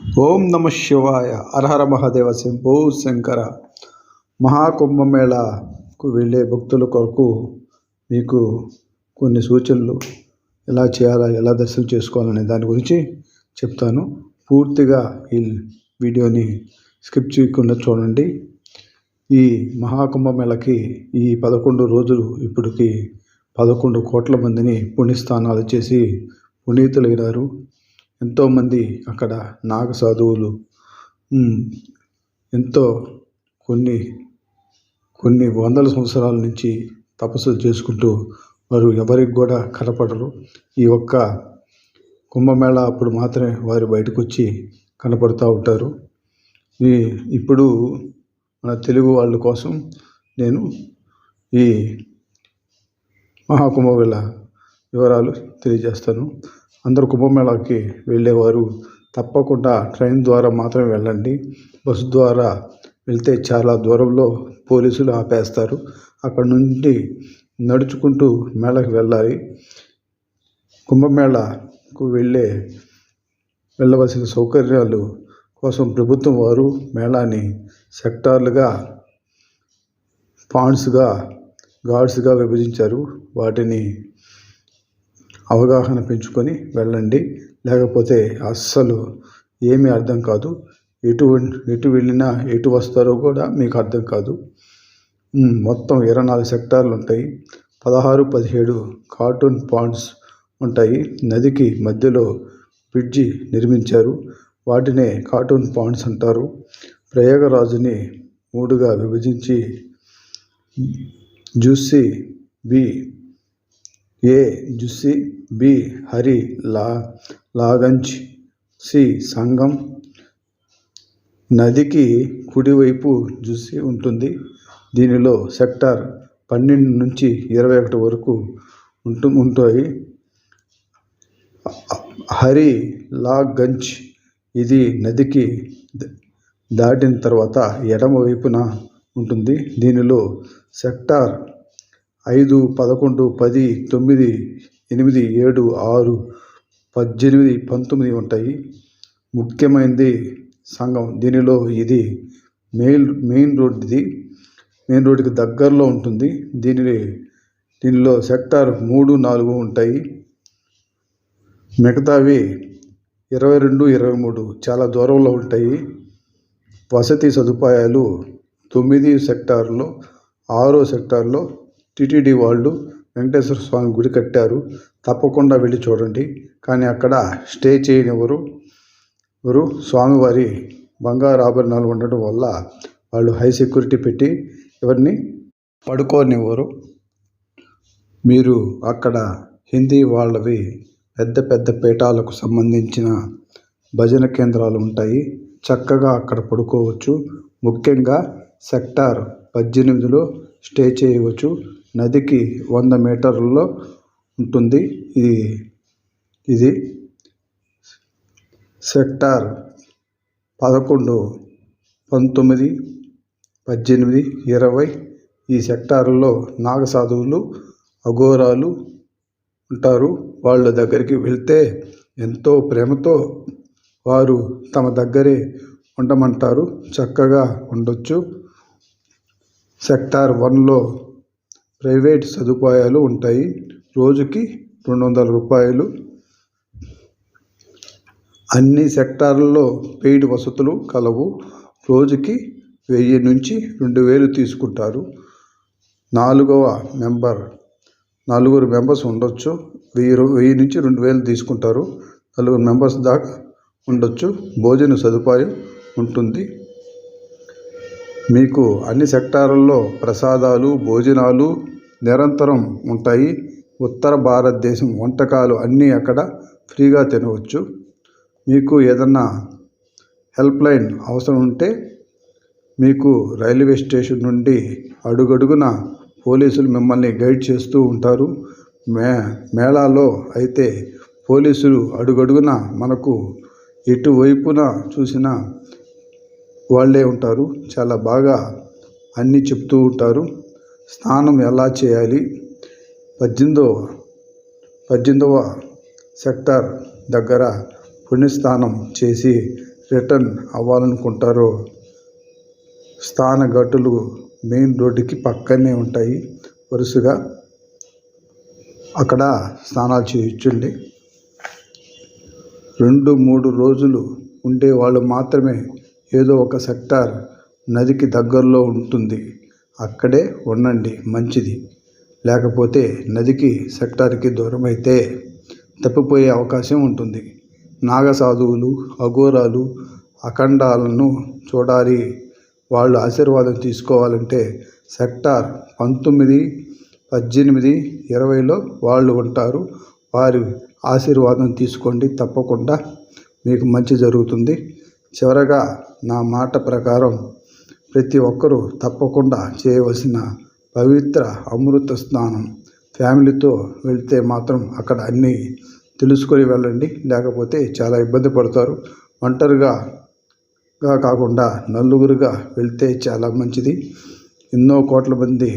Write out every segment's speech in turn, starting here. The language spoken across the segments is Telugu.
ఓం నమ శివాయ. అర్హర మహాదేవ శంభో శంకర. మహాకుంభమేళకు వెళ్ళే భక్తుల కొరకు మీకు కొన్ని సూచనలు ఎలా చేయాలా ఎలా దర్శనం చేసుకోవాలనే దాని గురించి చెప్తాను. పూర్తిగా ఈ వీడియోని స్కిప్ చేయకుండా చూడండి. ఈ మహాకుంభమేళకి ఈ పదకొండు రోజులు ఇప్పటికి పదకొండు కోట్ల మందిని పుణ్యస్థానాలు చేసి పునీతులైనారు. ఎంతోమంది అక్కడ నాగ సాధువులు ఎంతో కొన్ని కొన్ని వందల సంవత్సరాల నుంచి తపస్సులు చేసుకుంటూ వారు ఎవరికి కూడా కనపడరు. ఈ ఒక్క కుంభమేళ అప్పుడు మాత్రమే వారు బయటకు వచ్చి కనపడుతూ ఉంటారు. ఈ ఇప్పుడు మన తెలుగు వాళ్ళ కోసం నేను ఈ మహాకుంభమేళ వివరాలు తెలియజేస్తాను. అందరూ కుంభమేళాకి వెళ్ళేవారు. తప్పకుండా ట్రైన్ ద్వారా మాత్రమే వెళ్ళండి. బస్సు ద్వారా వెళ్తే చాలా దూరంలో పోలీసులు ఆపేస్తారు. అక్కడ నుండి నడుచుకుంటూ మేళకు వెళ్ళాలి. కుంభమేళకు వెళ్ళే వెళ్ళవలసిన సౌకర్యాలు కోసం ప్రభుత్వం వారు మేళాని సెక్టార్లుగా పాండ్స్గా గార్డ్స్గా విభజించారు. వాటిని అవగాహన పెంచుకొని వెళ్ళండి. లేకపోతే అస్సలు ఏమీ అర్థం కాదు. ఎటు ఎటు వెళ్ళినా ఎటు వస్తారో కూడా మీకు అర్థం కాదు. మొత్తం ఇరవై నాలుగు సెక్టార్లు ఉంటాయి. పదహారు పదిహేడు కార్టూన్ పాండ్స్ ఉంటాయి. నదికి మధ్యలో బ్రిడ్జి నిర్మించారు. వాటినే కార్టూన్ పాండ్స్ అంటారు. ప్రయాగరాజుని మూడుగా విభజించి Jhusi B A Jhusi B Hari లా లాగంజ్. సి సంగం. నదికి కుడివైపు చూసి ఉంటుంది. దీనిలో సెక్టార్ పన్నెండు నుంచి ఇరవై ఒకటి వరకు ఉంటు ఉంటాయి. హరి లాగంజ్. ఇది నదికి దాటిన తర్వాత ఎడమ వైపున ఉంటుంది. దీనిలో సెక్టార్ ఐదు పదకొండు పది తొమ్మిది ఎనిమిది ఏడు ఆరు పద్దెనిమిది పంతొమ్మిది ఉంటాయి. ముఖ్యమైనది సంఘం. దీనిలో ఇది మెయిన్ మెయిన్ రోడ్ ఇది. మెయిన్ రోడ్డుకి దగ్గరలో ఉంటుంది. దీని దీనిలో సెక్టార్ మూడు నాలుగు ఉంటాయి. మిగతావి ఇరవై రెండు ఇరవై మూడు చాలా దూరంలో ఉంటాయి. వసతి సదుపాయాలు తొమ్మిది సెక్టార్లో ఆరో సెక్టార్లో టీటీడీ వాళ్ళు వెంకటేశ్వర స్వామి గుడి కట్టారు. తప్పకుండా వెళ్ళి చూడండి. కానీ అక్కడ స్టే చేయనివ్వరు. ఎవరు స్వామివారి బంగారు ఆభరణాలు ఉండడం వల్ల వాళ్ళు హై సెక్యూరిటీ పెట్టి ఎవరిని పడుకోనివ్వరు. మీరు అక్కడ హిందీ వాళ్ళవి పెద్ద పెద్ద పీఠాలకు సంబంధించిన భజన కేంద్రాలు ఉంటాయి. చక్కగా అక్కడ పడుకోవచ్చు. ముఖ్యంగా సెక్టార్ పద్దెనిమిదిలో స్టే చేయవచ్చు. నదికి వంద మీటర్లలో ఉంటుంది. ఇది ఇది సెక్టార్ పదకొండు పంతొమ్మిది పద్దెనిమిది ఇరవై ఈ సెక్టార్లో నాగసాధువులు అఘోరాలు ఉంటారు. వాళ్ళ దగ్గరికి వెళ్తే ఎంతో ప్రేమతో వారు తమ దగ్గరే ఉండమంటారు. చక్కగా ఉండొచ్చు. సెక్టార్ వన్లో ప్రైవేట్ సదుపాయాలు ఉంటాయి. రోజుకి రెండు వందల రూపాయలు. అన్ని సెక్టార్లలో పెయిడ్ వసతులు కలవు. రోజుకి వెయ్యి నుంచి రెండు వేలు తీసుకుంటారు. నాలుగవ మెంబర్ నలుగురు మెంబర్స్ ఉండొచ్చు. వెయ్యి వెయ్యి నుంచి రెండు వేలు తీసుకుంటారు. నలుగురు మెంబర్స్ దాకా ఉండొచ్చు. భోజన సదుపాయం ఉంటుంది. మీకు అన్ని సెక్టార్లలో ప్రసాదాలు భోజనాలు నిరంతరం ఉంటాయి. ఉత్తర భారతదేశం వంటకాలు అన్నీ అక్కడ ఫ్రీగా తినవచ్చు. మీకు ఏదన్నా హెల్ప్లైన్ అవసరం ఉంటే మీకు రైల్వే స్టేషన్ నుండి అడుగడుగున పోలీసులు మిమ్మల్ని గైడ్ చేస్తూ ఉంటారు. మే మేళాలో అయితే పోలీసులు అడుగడుగున మనకు ఎటువైపున చూసినా వాళ్ళే ఉంటారు. చాలా బాగా అన్నీ చెప్తూ ఉంటారు. స్నానం ఎలా చేయాలి? పద్దెనిమిదవ పద్దెనిమిదవ సెక్టార్ దగ్గర పుణ్యస్నానం చేసి రిటర్న్ అవ్వాలనుకుంటారో గట్టులు మెయిన్ రోడ్డుకి పక్కనే ఉంటాయి వరుసగా. అక్కడ స్నానాలు చేయొచ్చండి రెండు మూడు రోజులు ఉండే వాళ్ళు మాత్రమే ఏదో ఒక సెక్టార్ నదికి దగ్గరలో ఉంటుంది. అక్కడే ఉండండి మంచిది. లేకపోతే నదికి సెక్టార్కి దూరమైతే తప్పిపోయే అవకాశం ఉంటుంది. నాగసాధువులు అఘోరాలు అఖండాలను చూడాలి. వాళ్ళు ఆశీర్వాదం తీసుకోవాలంటే సెక్టార్ పంతొమ్మిది పద్దెనిమిది ఇరవైలో వాళ్ళు ఉంటారు. వారి ఆశీర్వాదం తీసుకోండి తప్పకుండా. మీకు మంచి జరుగుతుంది. చివరగా నా మాట ప్రకారం ప్రతి ఒక్కరూ తప్పకుండా చేయవలసిన పవిత్ర అమృత స్నానం ఫ్యామిలీతో వెళ్తే మాత్రం అక్కడ అన్నీ తెలుసుకొని వెళ్ళండి. లేకపోతే చాలా ఇబ్బంది పడతారు. ఒంటరిగా కాకుండా నలుగురుగా వెళ్తే చాలా మంచిది. ఎన్నో కోట్ల మంది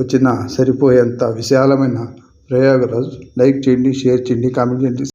వచ్చినా సరిపోయేంత విశాలమైన ప్రయాగరాజ్. లైక్ చేయండి షేర్ చేయండి కామెంట్ చేయండి.